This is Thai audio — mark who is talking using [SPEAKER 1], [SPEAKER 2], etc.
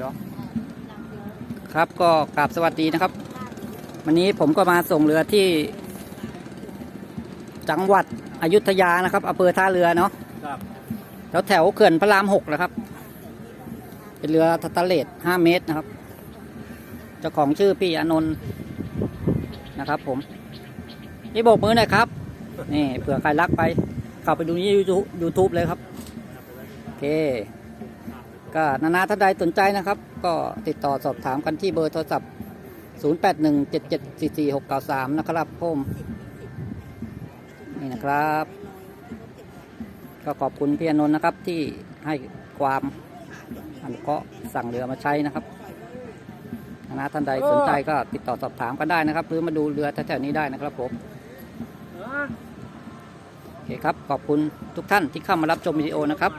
[SPEAKER 1] เหรอ
[SPEAKER 2] ครับก็กราบสวัสดีนะครับ วันนี้ผมก็มาส่งเรือที่ จังหวัดอยุธยานะครับอำเภอท่าเรือเนาะ
[SPEAKER 1] ครับ
[SPEAKER 2] แถวแถวเขื่อนพระรามหกนะครับ เป็นเรือทัตเตเลตห้าเมตรนะครับเจ้าของชื่อพี่อานนท์นะครับ ผมนี่โบกมือหน่อยครับนี่เผื่อใครรักไปเข้าไปดูที่ยูทูบเลยครับโอเค ก็นานาท่านใดสนใจนะครับ ก็ติดต่อสอบถามกันที่เบอร์โทรศัพท์ 0817744693 นะครับผมนี่นะครับ ก็ขอบคุณพี่อนนท์นะครับที่ให้ความอนุเคราะห์สั่งเรือมาใช้นะครับนานาท่านใดสนใจก็ติดต่อสอบถามกันได้นะครับ หรือมาดูเรือแถวๆนี้ได้นะครับผมโอเคครับ ขอบคุณทุกท่านที่เข้ามารับชมวิดีโอนะครับ